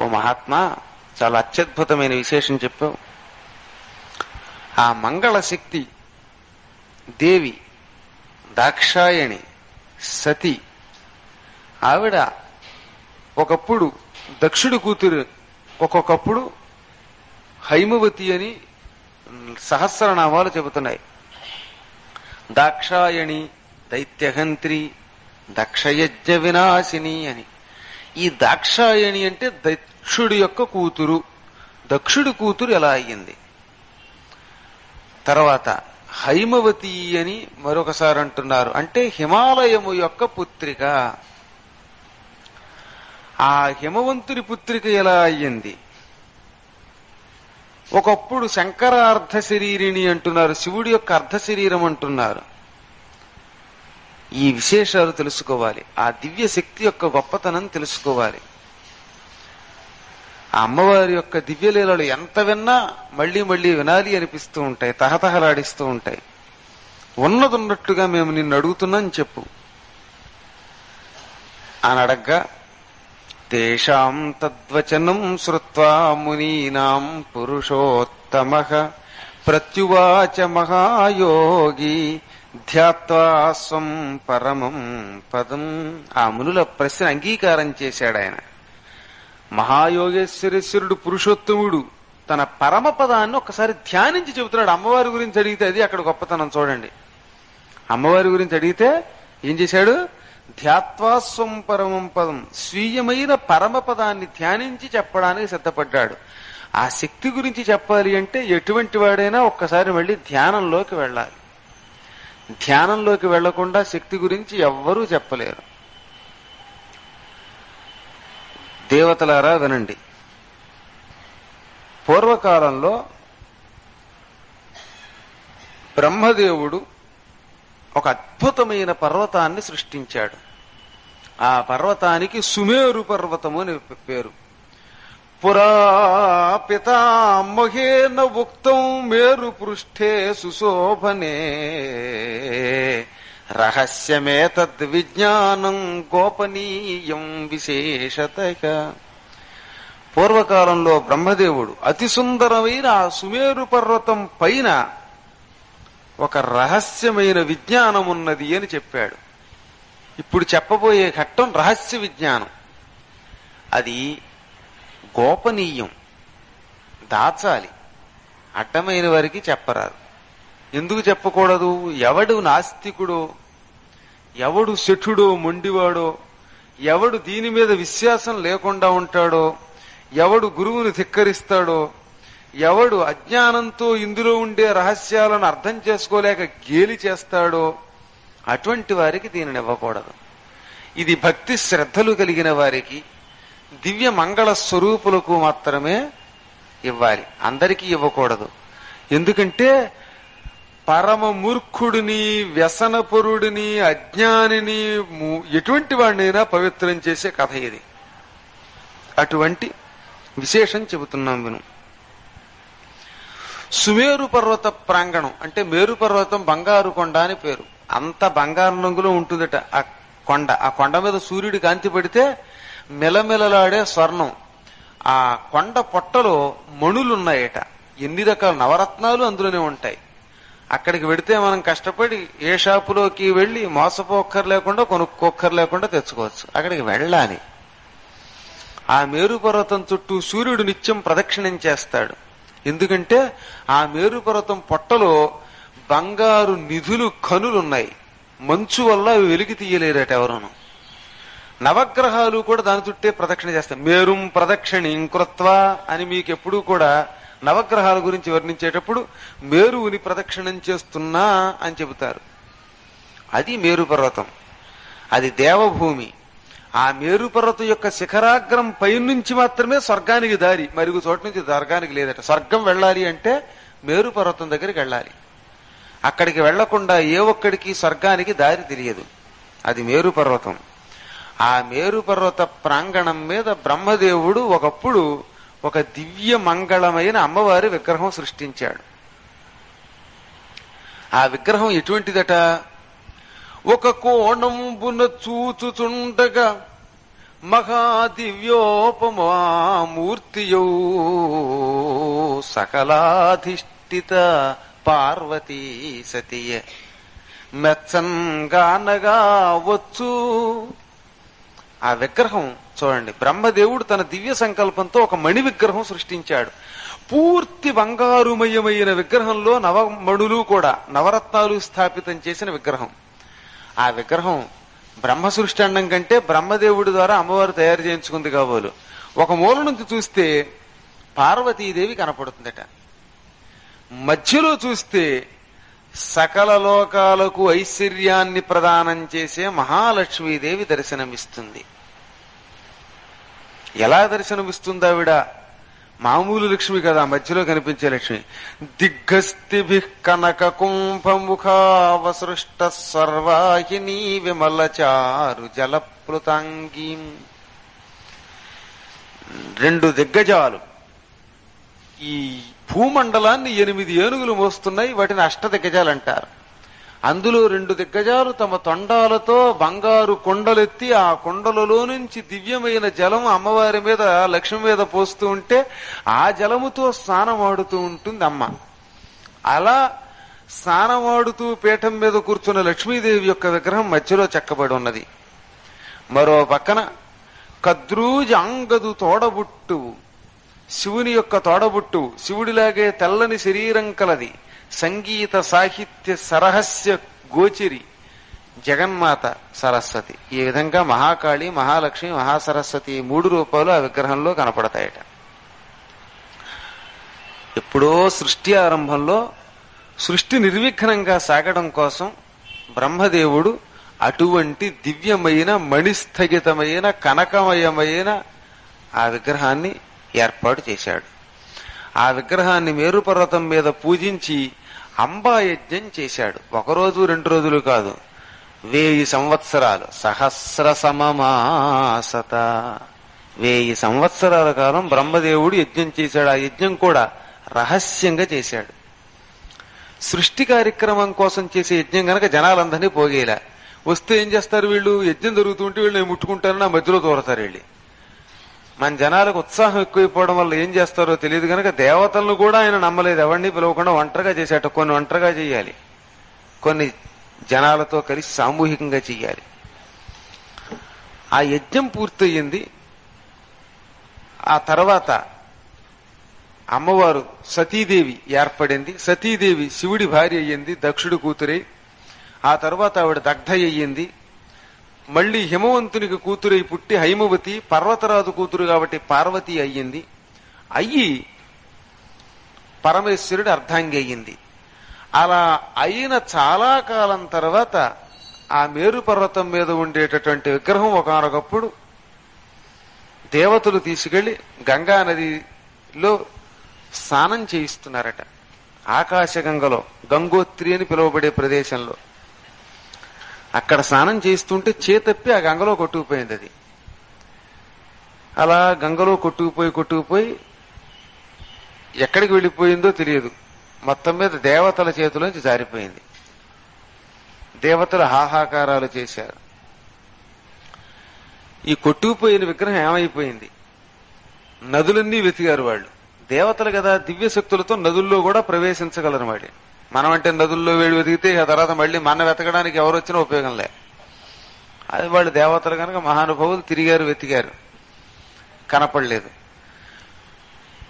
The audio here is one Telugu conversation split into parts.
ఓ మహాత్మా చాలా అత్యద్భుతమైన విశేషం చెప్పావు. ఆ మంగళ శక్తి దేవి దాక్షాయణి సతి ఆవిడ ఒకప్పుడు దక్షుడి కూతురు ఒక్కొక్కప్పుడు హైమవతి అని సహస్రనామాలు చెబుతున్నాయి. దాక్షాయణి దైత్యహంత్రి దక్షయజ్ఞ వినాశిని అని. ఈ దాక్షాయణి అంటే దక్షుడి యొక్క కూతురు. దక్షుడి కూతురు ఎలా అయ్యింది? తర్వాత హైమవతి అని మరొకసారి అంటున్నారు. అంటే హిమాలయము యొక్క పుత్రిక. ఆ హిమవంతుని పుత్రిక ఎలా అయ్యింది? ఒకప్పుడు శంకర అర్ధ శరీరిణి అంటున్నారు. శివుడి యొక్క అర్ధ శరీరం అంటున్నారు. ఈ విశేషాలు తెలుసుకోవాలి. ఆ దివ్య శక్తి యొక్క గొప్పతనం తెలుసుకోవాలి. ఆ అమ్మవారి యొక్క దివ్యలీలలు ఎంత విన్నా మళ్ళీ మళ్ళీ వినాలి అనిపిస్తూ ఉంటాయి తహతహలాడిస్తూ ఉంటాయి. ఉన్నదున్నట్టుగా మేము నిన్ను అడుగుతున్నాం చెప్పు. అని అడగ్గా తేషాం తద్వచనం శ్రుత్వా మునీనాం పురుషోత్తమ ప్రత్యువాచ మహాయోగి ధ్యాత్వా స్వం పరమం పదం. ఆ మునుల ప్రశ్న అంగీకారం చేశాడు ఆయన. మహాయోగేశ్వరేశ్వరుడు పురుషోత్తముడు తన పరమ పదాన్ని ఒకసారి ధ్యానించి చెబుతున్నాడు. అమ్మవారి గురించి అడిగితే అది అక్కడ గొప్పతనం చూడండి. అమ్మవారి గురించి అడిగితే ఏం చేశాడు? ధ్యాత్వాస్వం పరమం పదం. స్వీయమైన పరమ పదాన్ని ధ్యానించి చెప్పడానికి సిద్ధపడ్డాడు. ఆ శక్తి గురించి చెప్పాలి అంటే ఎటువంటి వాడైనా ఒక్కసారి మళ్ళీ ధ్యానంలోకి వెళ్ళాలి. ధ్యానంలోకి వెళ్ళకుండా శక్తి గురించి ఎవ్వరూ చెప్పలేరు. దేవతలారా వినండి. పూర్వకాలంలో బ్రహ్మదేవుడు ఒక అద్భుతమైన పర్వతాన్ని సృష్టించాడు. ఆ పర్వతానికి సుమేరు పర్వతము అని పేరు. పురా పితామహేన ఉక్తం మేరు పృష్ఠే సుశోభనే. రహస్యమేతద్విజ్ఞానం గోపనీయం విశేషత. పూర్వకాలంలో బ్రహ్మదేవుడు అతి సుందరమైన ఆ సుమేరు పర్వతం పైన ఒక రహస్యమైన విజ్ఞానం ఉన్నది అని చెప్పాడు. ఇప్పుడు చెప్పబోయే ఘట్టం రహస్య విజ్ఞానం. అది గోపనీయం దాచాలి. అడ్డమైన వారికి చెప్పరాదు. ఎందుకు చెప్పకూడదు? ఎవడు నాస్తికుడో ఎవడు శఠుడో మొండివాడో ఎవడు దీని మీద విశ్వాసం లేకుండా ఉంటాడో ఎవడు గురువుని ధిక్కరిస్తాడో ఎవడు అజ్ఞానంతో ఇందులో ఉండే రహస్యాలను అర్థం చేసుకోలేక గేలి చేస్తాడో అటువంటి వారికి దీనిని ఇవ్వకూడదు. ఇది భక్తి శ్రద్ధలు కలిగిన వారికి దివ్య మంగళ స్వరూపులకు మాత్రమే ఇవ్వాలి. అందరికీ ఇవ్వకూడదు. ఎందుకంటే పరమ మూర్ఖుడిని వ్యసనపురుడిని అజ్ఞానిని ము- ఎటువంటి వాడినైనా పవిత్రం చేసే కథ ఇది. అటువంటి విశేషం చెబుతున్నాం విను. సుమేరు పర్వత ప్రాంగణం అంటే మేరు పర్వతం బంగారు కొండ అని పేరు. అంత బంగారు రంగులో ఉంటుందట ఆ కొండ. ఆ కొండ మీద సూర్యుడి కాంతి పడితే మెలమెలలాడే స్వర్ణం. ఆ కొండ పొట్టలో మణులున్నాయట. ఎన్ని రకాల నవరత్నాలు అందులోనే ఉంటాయి. అక్కడికి వెడితే మనం కష్టపడి ఏ షాపులోకి వెళ్ళి మోసపోక్కర్ లేకుండా కొనుక్కోక్కర్ లేకుండా తెచ్చుకోవచ్చు. అక్కడికి వెళ్ళాలి. ఆ మేరు పర్వతం చుట్టూ సూర్యుడు నిత్యం ప్రదక్షిణం చేస్తాడు. ఎందుకంటే ఆ మేరు పర్వతం పొట్టలో బంగారు నిధులు కనులున్నాయి. మంచు వల్ల అవి వెలికి తీయలేరట ఎవరును. నవగ్రహాలు కూడా దాని చుట్టే ప్రదక్షిణ చేస్తాయి. మేరుం ప్రదక్షిణ కృత్వా అని మీకు ఎప్పుడూ కూడా నవగ్రహాల గురించి వర్ణించేటప్పుడు మేరువుని ప్రదక్షిణం చేస్తున్నా అని చెబుతారు. అది మేరు పర్వతం. అది దేవభూమి. ఆ మేరు పర్వతం యొక్క శిఖరాగ్రం పైనుంచి మాత్రమే స్వర్గానికి దారి. మరుగు చోట నుంచి స్వర్గానికి లేదట. స్వర్గం వెళ్ళాలి అంటే మేరు పర్వతం దగ్గరికి వెళ్ళాలి. అక్కడికి వెళ్ళకుండా ఏ ఒక్కడికి స్వర్గానికి దారి తెలియదు. అది మేరు పర్వతం. ఆ మేరుపర్వత ప్రాంగణం మీద బ్రహ్మదేవుడు ఒకప్పుడు ఒక దివ్య మంగళమైన అమ్మవారి విగ్రహం సృష్టించాడు. ఆ విగ్రహం ఎటువంటిదట? ఒక కోణంబున చూచుచుండగా మహాదివ్యోపమామూర్తియౌ సకలాధిష్ఠిత పార్వతీ సతియ. మెచ్చంగానగా వచ్చు ఆ విగ్రహం చూడండి. బ్రహ్మదేవుడు తన దివ్య సంకల్పంతో ఒక మణి విగ్రహం సృష్టించాడు. పూర్తి బంగారుమయమైన విగ్రహంలో నవమణులు కూడా నవరత్నాలు స్థాపితం చేసిన విగ్రహం. ఆ విగ్రహం బ్రహ్మ సృష్టి అండం కంటే బ్రహ్మదేవుడి ద్వారా అమ్మవారు తయారు చేయించుకుంది కాబోలు. ఒక మూల నుంచి చూస్తే పార్వతీదేవి కనపడుతుందట. మధ్యలో చూస్తే సకల లోకాలకు ఐశ్వర్యాన్ని ప్రదానం చేసే మహాలక్ష్మీదేవి దర్శనమిస్తుంది. ఎలా దర్శనమిస్తుంది ఆవిడ? మామూలు లక్ష్మి కదా మధ్యలో కనిపించే లక్ష్మి. దిగ్గస్తిభి కనక కుంభముఖావసృష్ట సర్వాహిని విమలచారు జలప్లుతాంగీ. రెండు దిగ్గజాలు. ఈ భూమండలాన్ని ఎనిమిది ఏనుగులు మోస్తున్నాయి వాటిని అష్ట దిగ్గజాలు అంటారు అందులో రెండు దిగ్గజాలు తమ తొండాలతో బంగారు కొండలెత్తి ఆ కొండలలో నుంచి దివ్యమైన జలం అమ్మవారి మీద లక్ష్మి మీద పోస్తూ ఉంటే ఆ జలముతో స్నానమాడుతూ ఉంటుంది అమ్మ. అలా స్నానమాడుతూ పీఠం మీద కూర్చున్న లక్ష్మీదేవి యొక్క విగ్రహం మధ్యలో చెక్కబడి ఉన్నది. మరో పక్కన కద్రూజాంగదు తోడబుట్టు శివుని యొక్క తోడబుట్టు శివుడిలాగే తెల్లని శరీరం కలది. సంగీత సాహిత్య సరహస్య గోచిరి. జగన్మాత సరస్వతి. ఈ విధంగా మహాకాళి మహాలక్ష్మి మహాసరస్వతి ఈ మూడు రూపాలు ఆ విగ్రహంలో కనపడతాయట. ఎప్పుడో సృష్టి ఆరంభంలో సృష్టి నిర్విఘ్నంగా సాగడం కోసం బ్రహ్మదేవుడు అటువంటి దివ్యమైన మణిస్థగితమైన కనకమయమైన ఆ విగ్రహాన్ని ఏర్పాటు చేశాడు. ఆ విగ్రహాన్ని మేరుపర్వతం మీద పూజించి అంబాయజ్ఞం చేశాడు. ఒకరోజు రెండు రోజులు కాదు. వేయి సంవత్సరాలు. సహస్ర సమమాసత. వేయి సంవత్సరాల కాలం బ్రహ్మదేవుడు యజ్ఞం చేశాడు. ఆ యజ్ఞం కూడా రహస్యంగా చేశాడు. సృష్టి కార్యక్రమం కోసం చేసే యజ్ఞం గనక జనాలందరినీ పోగేలా. వస్తే ఏం చేస్తారు వీళ్ళు? యజ్ఞం జరుగుతుంటే వీళ్ళు నేను ముట్టుకుంటారని ఆ మధ్యలో దూరతారు వీళ్ళు. మన జనాలకు ఉత్సాహం ఎక్కువైపోవడం వల్ల ఏం చేస్తారో తెలియదు కనుక దేవతలను కూడా ఆయన నమ్మలేదు. ఎవరిని పిలవకుండా ఒంటరిగా చేసేట కొన్ని ఒంటరిగా చేయాలి. కొన్ని జనాలతో కలిసి సామూహికంగా చెయ్యాలి ఆ యజ్ఞం పూర్తయింది. ఆ తర్వాత అమ్మవారు సతీదేవి ఏర్పడింది. సతీదేవి శివుడి భార్య అయ్యింది దక్షుడి కూతురై. ఆ తర్వాత ఆవిడ దగ్ధ అయ్యింది. మళ్ళీ హిమవంతునికి కూతురై పుట్టి హైమవతి పర్వతరాజు కూతురు కాబట్టి పార్వతి అయ్యింది. అయ్యి పరమేశ్వరుడు అర్ధాంగి అయ్యింది. అలా అయిన చాలా కాలం తర్వాత ఆ మేరు పర్వతం మీద ఉండేటటువంటి విగ్రహం ఒకనొకప్పుడు దేవతలు తీసుకెళ్ళి గంగా నదిలో స్నానం చేయిస్తున్నారట. ఆకాశగంగలో గంగోత్రి అని పిలువబడే ప్రదేశంలో. అక్కడ స్నానం చేస్తుంటే చేతప్పి ఆ గంగలో కొట్టుకుపోయింది అది. అలా గంగలో కొట్టుకుపోయి కొట్టుకుపోయి ఎక్కడికి వెళ్ళిపోయిందో తెలియదు. మొత్తం మీద దేవతల చేతిలోంచి జారిపోయింది. దేవతలు హాహాకారాలు చేశారు. ఈ కొట్టుకుపోయిన విగ్రహం ఏమైపోయింది? నదులన్నీ వెతికారు వాళ్ళు. దేవతలు కదా దివ్య శక్తులతో నదుల్లో కూడా ప్రవేశించగలరు వాడిని. మనం అంటే నదుల్లో వేడి వెతికితే ఆ తర్వాత మళ్ళీ మన వెతకడానికి ఎవరు వచ్చినా ఉపయోగం లే. అది వాళ్ళు దేవతలు కనుక మహానుభావులు తిరిగారు వెతికారు. కనపడలేదు.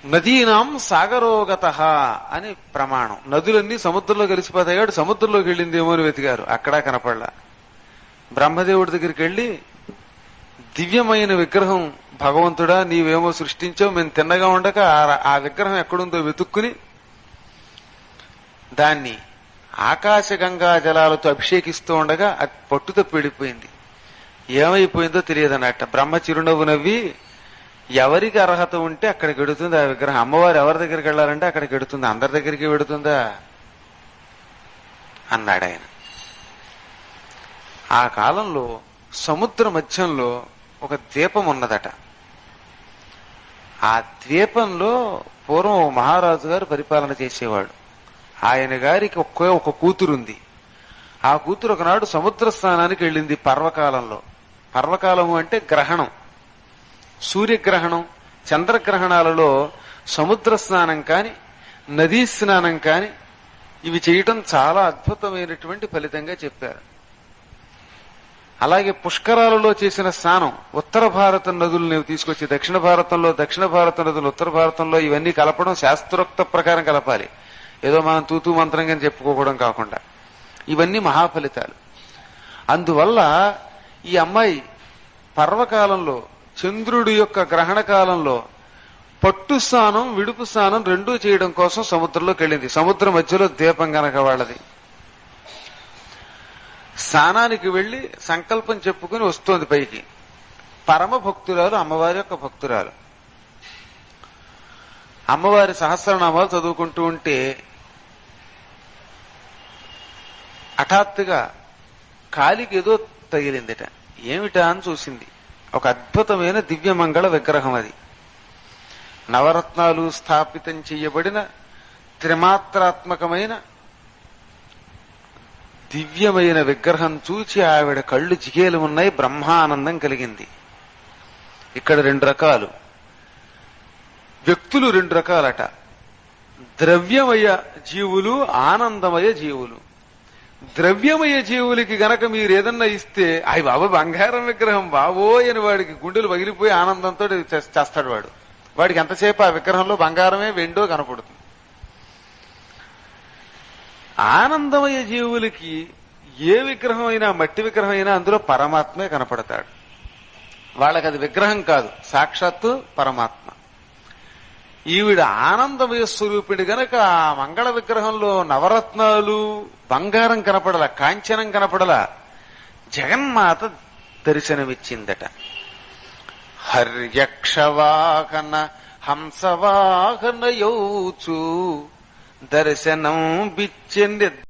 నదీనాం సాగరోగత అని ప్రమాణం. నదులన్నీ సముద్రంలో కలిసిపోతాయి కాబట్టి సముద్రంలోకి వెళ్ళిందేమో అని వెతికారు. అక్కడా కనపడలా. బ్రహ్మదేవుడి దగ్గరికి వెళ్ళి దివ్యమైన విగ్రహం భగవంతుడా నీవేమో సృష్టించావు మేము తిన్నగా ఉండక ఆ విగ్రహం ఎక్కడుందో వెతుక్కుని దాన్ని ఆకాశగంగా జలాలతో అభిషేకిస్తూ ఉండగా అది పట్టుతో తప్పి వెళ్ళిపోయింది ఏమైపోయిందో తెలియదన్నట్ట. బ్రహ్మ చిరునవ్వు నవ్వి ఎవరికి అర్హత ఉంటే అక్కడికి వెడుతుంది ఆ విగ్రహం. అమ్మవారు ఎవరి దగ్గరికి వెళ్ళాలంటే అక్కడికి వెడుతుంది అందరి దగ్గరికి వెడుతుందా? అన్నాడు ఆయన. ఆ కాలంలో సముద్ర మధ్యంలో ఒక ద్వీపం ఉన్నదట. ఆ ద్వీపంలో పూర్వం మహారాజు గారు పరిపాలన చేసేవాడు. ఆయన గారికి ఒకే ఒక కూతురుంది. ఆ కూతురు ఒకనాడు సముద్ర స్నానానికి వెళ్ళింది పర్వకాలంలో. పర్వకాలము అంటే గ్రహణం. సూర్యగ్రహణం చంద్రగ్రహణాలలో సముద్ర స్నానం కాని నదీ స్నానం కాని ఇవి చేయటం చాలా అద్భుతమైనటువంటి ఫలితంగా చెప్పారు. అలాగే పుష్కరాలలో చేసిన స్నానం ఉత్తర భారత నదులు తీసుకొచ్చి దక్షిణ భారతంలో దక్షిణ భారత నదులు ఉత్తర భారతంలో ఇవన్నీ కలపడం శాస్త్రోక్త ప్రకారం కలపాలి. ఏదో మనం తూతూ మంత్రంగా చెప్పుకోవడం కాకుండా. ఇవన్నీ మహాఫలితాలు. అందువల్ల ఈ అమ్మాయి పర్వకాలంలో చంద్రుడి యొక్క గ్రహణ కాలంలో పట్టు స్నానం విడుపు స్నానం రెండూ చేయడం కోసం సముద్రంలోకి వెళ్ళింది. సముద్రం మధ్యలో దీపం గనక వాళ్ళది. స్నానానికి వెళ్ళి సంకల్పం చెప్పుకుని వస్తోంది పైకి. పరమ భక్తురాలు అమ్మవారి యొక్క భక్తురాలు. అమ్మవారి సహస్రనామాలు చదువుకుంటూ ఉంటే హఠాత్తుగా కాలికి ఏదో తగిలిందిట. ఏమిటా అని చూసింది. ఒక అద్భుతమైన దివ్యమంగళ విగ్రహం అది. నవరత్నాలు స్థాపితం చేయబడిన త్రిమాత్రాత్మకమైన దివ్యమైన విగ్రహం చూచి ఆవిడ కళ్ళు జిగేలు ఉన్నాయి బ్రహ్మానందం కలిగింది. ఇక్కడ రెండు రకాలు. వ్యక్తులు రెండు రకాలట. ద్రవ్యమయ జీవులు ఆనందమయ జీవులు. ద్రవ్యమయ జీవులకి గనక మీరు ఏదన్నా ఇస్తే అయ్యి బాబా బంగారం విగ్రహం బాబో అని వాడికి గుండెలు పగిలిపోయి ఆనందంతో చేస్తాడు వాడు. వాడికి ఎంతసేపు ఆ విగ్రహంలో బంగారమే వెండో కనపడుతుంది. ఆనందమయ జీవులకి ఏ విగ్రహం అయినా మట్టి విగ్రహం అయినా అందులో పరమాత్మే కనపడతాడు. వాళ్ళకి అది విగ్రహం కాదు సాక్షాత్తు పరమాత్మ. ఈవిడ ఆనందమయ స్వరూపిడి గనక ఆ మంగళ విగ్రహంలో నవరత్నాలు బంగారం కనపడల కాంచనం కనపడల జగన్మాత దర్శనమిచ్చిందట. హర్యక్షవాహన హంసవాహన యోచు దర్శనం బిచ్చింది.